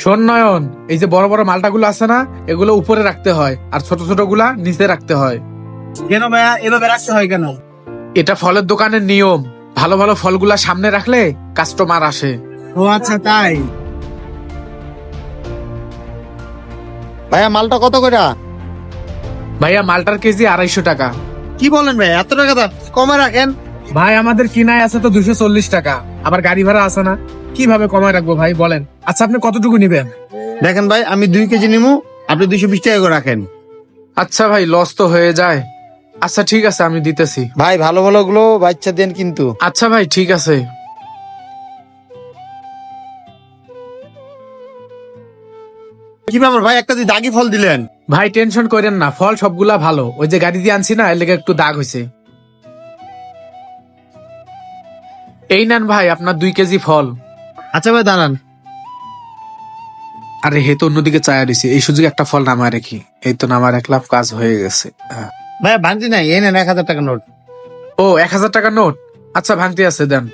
শোন নয়ন এই যে বড় বড় মালটাগুলো আছে না এগুলো উপরে রাখতে হয় আর ছোট ছোটগুলা নিচে রাখতে হয়। কেন ভাইয়া? এভাবে রাখতে হয় কেন? এটা ফলের দোকানের নিয়ম। ভালো ভালো ফলগুলা সামনে রাখলে কাস্টমার আসে। ও আচ্ছা তাই? ভাইয়া মালটা কত করে? ভাইয়া মালটার কেজি আড়াইশো টাকা। কি বলেন ভাই এত টাকা কমে রাখেন। ভাই আমাদের কিনায় আছে তো দুশো চল্লিশ টাকা। আবার গাড়ি ভাড়া আছে না? কীভাবে কমায় রাখব ভাই? বলেন। আচ্ছা আপনি কতটুকু নিবেন? দেখেন ভাই আমি দুই কেজি নিমু আপনি দুইশো বিশ টাকা করে রাখেন। আচ্ছা ভাই লস তো হয়ে যায়। আচ্ছা ঠিক আছে আমি দিতেছি। ভাই ভালো ভালো গুলো বাচ্চা দেন কিন্তু। আচ্ছা ভাই ঠিক আছে। কি ব্যাপার ভাই একটা দিয়ে দাগি ফল দিলেন? ভাই টেনশন করেন না ফল সবগুলা ভালো। ওই যে গাড়ি দিয়ে আনছি না এর লেগে একটু দাগ হয়েছে এই নেন ভাই আপনার দুই কেজি ফল। আচ্ছা ভাই দাঁড়ান। আরে হে তো অন্যদিকে চায়া দিছি। এই সুযোগে একটা ফল নামায় রেখি। এই তো নামার এক লাভ কাজ হয়ে গেছে। হ্যাঁ। ভাই ভাঙতি নাই এই নেন এক হাজার টাকা নোট। ও এক হাজার টাকা নোট? আচ্ছা ভাঙতি আছে দেন।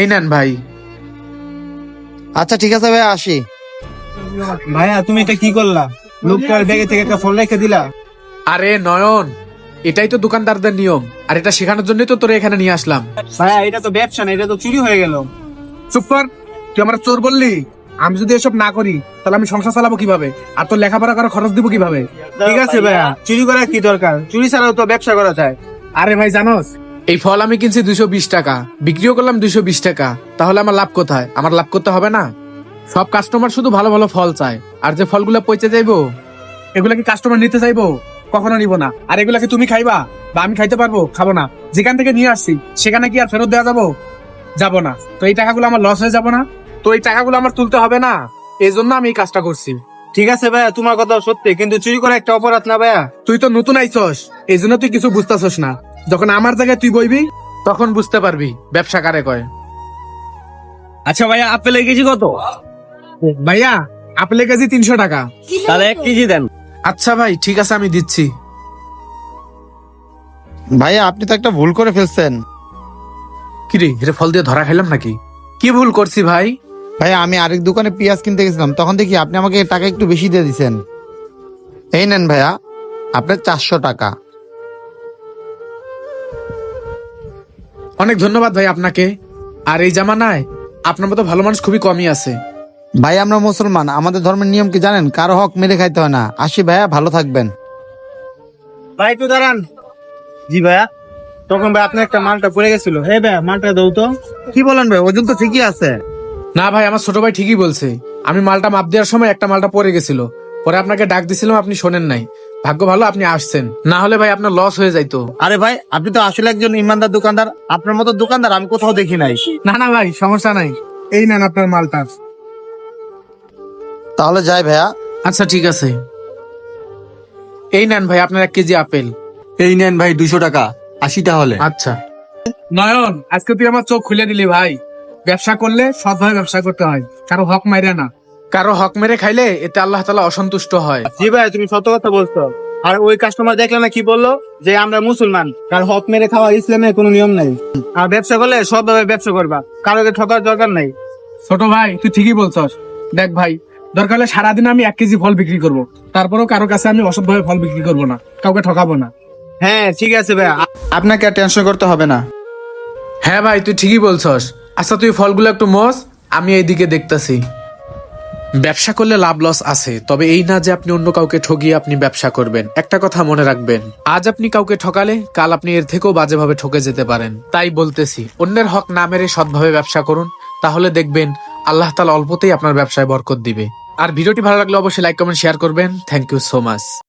এই নেন ভাই। আচ্ছা ঠিক আছে ভাই আসি। ভাইয়া তুমি এটা কি করলা? লোকটার ব্যাগে থেকে একটা ফোন রেখে দিলা। আরে নয়ন এটাই তো দোকানদারদের নিয়ম আর এটা শেখানোর জন্যই তো তোরে এখানে নিয়ে আসলাম। ভাইয়া এটা তো ব্যবসা না এটা তো চুরি হয়ে গেল। চুপ কর তুই আমার চোর বললি? আমি যদি এসব না করি তাহলে আমি সংসার চালাবো কীভাবে? আর তোর লেখাপড়া করার খরচ দিব কীভাবে? ঠিক আছে ভাইয়া। চুরি করার কি দরকার? চুরি ছাড়াও তো ব্যবসা করা যায়। আরে ভাই জানোস এই ফল আমি কিনছি দুইশো বিশ টাকা বিক্রিও করলাম দুইশো বিশ টাকা। তাহলে আমার লাভ কোথায়? আমার লাভ করতে হবে না? সব কাস্টমার শুধু ভালো ভালো ফল চায়। আর যে ফলগুলো পচে যাইবো এগুলা কি কাস্টমার নিতে চাইব? কখনো নিব না। আর এগুলা কি তুমি খাইবা? বা আমি খাইতে পারব? খাব না। যেখান থেকে নিয়ে আসছি সেখানে কি আর ফেরত দেওয়া যাব? যাব না। তো এই টাকাগুলো আমার লস হয়ে যাব না। তো এই টাকাগুলো আমার তুলতে হবে না। এই জন্য আমি এই কাজটা করছি। ঠিক আছে ভাইয়া তোমার কথা সত্যি কিন্তু চুরি করা একটা অপরাধ না ভাইয়া। তুই তো নতুন আইছস এই জন্য তুই কিছু বুঝতেছস না। যখন আমার জায়গায় তুই বইবি তখন বুঝতে পারবি ব্যবসা কারে কয়। আচ্ছা ভাইয়া আপেল কেজি কত? ভাইয়া আপেলের কেজি তিনশো টাকা। তাহলে এক কেজি দেন। আচ্ছা ভাই ঠিক আছে আমি দিচ্ছি। ভাইয়া আপনি তো একটা ভুল করে ফেলছেন। কিরে এটা ফল দিয়ে ধরা খাইলাম নাকি? কি ভুল করছি ভাই? ভাইয়া আমি আরেক দোকানে পেঁয়াজ কিনতে গেছিলাম। তখন দেখি আপনি আমাকে টাকা একটু বেশি দিয়ে দিছেন। এই নেন ভাইয়া আপনার চারশো টাকা। অনেক ধন্যবাদ ভাই আপনাকে। আর এই জামানায় আপনার মতো ভালো মানুষ খুবই কমই আছে। ভাই আমরা মুসলমান। আমাদের ধর্মের নিয়ম কি জানেন? কারও হক মেরে খাইতে হয় না। আসি ভাইয়া ভালো থাকবেন। ভাই একটু দাঁড়ান। জি ভাইয়া। তখন ভাই আপনার একটা মালটা পড়ে গেছিল। হে ভাইয়া মালটা দৌ তো। কি বলেন ভাই ওজন তো ঠিকই আছে। না ভাই আমার ছোট ভাই ঠিকই বলছে। আমি মালটা মাপ দেওয়ার সময় একটা মালটা পড়ে গেছিল। পরে আপনাকে ডাক দিছিলাম আপনি শোনেন নাই। ভাগ্য ভালো আপনি আসছেন। না হলে ভাই আপনার লস হয়ে যাইতো। আরে ভাই আপনি তো আসলে একজন ইমানদার দোকানদার। আপনার মতো দোকানদার আমি কোথাও দেখি নাই। না না ভাই সমস্যা নাই। এই নেন আপনার মালটা। তাহলে যাই ভাইয়া। আচ্ছা ঠিক আছে। এই নেন ভাই আপনার এক কেজি আপেল। এই নেন ভাই দুশো টাকা। আশি তাহলে। আচ্ছা। নয়ন আজকে তুই আমার চোখ খুলে দিলি ভাই। ব্যবসা করলে সৎভাবে ব্যবসা করতে হয়। কারও হক মাইরে না। কারও হক মেরে খাইলে এতে আল্লাহ তালা অসন্তুষ্ট হয়। জি ভাই তুমি সত্য কথা বলছো। আর ওই কাস্টমার দেখলে না কি বলল? যে আমরা মুসলমান। কার হক মেরে খাওয়া ইসলামের কোনো নিয়ম নাই। আর ব্যবসা করলে সবভাবে ব্যবসা করবা। কারোকে ঠকার দরকার নাই। ছোট ভাই তুই ঠিকই বলছস। দেখ ভাই দরকার হলে সারাদিন আমি এক কেজি ফল বিক্রি করব। তারপরেও কারও কাছে আমি অসৎভাবে ফল বিক্রি করব না। কাউকে ঠকাবো না। হ্যাঁ ঠিক আছে ভাইয়া আপনাকে আর টেনশন করতে হবে না। হ্যাঁ ভাই তুই ঠিকই বলছস। আচ্ছা তুই ফলগুলো একটু মস আমি এইদিকে দেখতাছি। ব্যবসা করলে লাভ লস আছে তবে এই না যে আপনি অন্য কাউকে ঠগিয়ে আপনি ব্যবসা করবেন। একটা কথা মনে রাখবেন আজ আপনি কাউকে ঠকালে কাল আপনি এর থেকেও বাজেভাবে ঠকে যেতে পারেন। তাই বলতেছি অন্যের হক না মেরে সৎভাবে ব্যবসা করুন তাহলে দেখবেন আল্লাহ তালা অল্পতেই আপনার ব্যবসায় বরকত দিবে। আর ভিডিওটি ভালো লাগলে অবশ্যই লাইক কমেন্ট শেয়ার করবেন। Thank you so much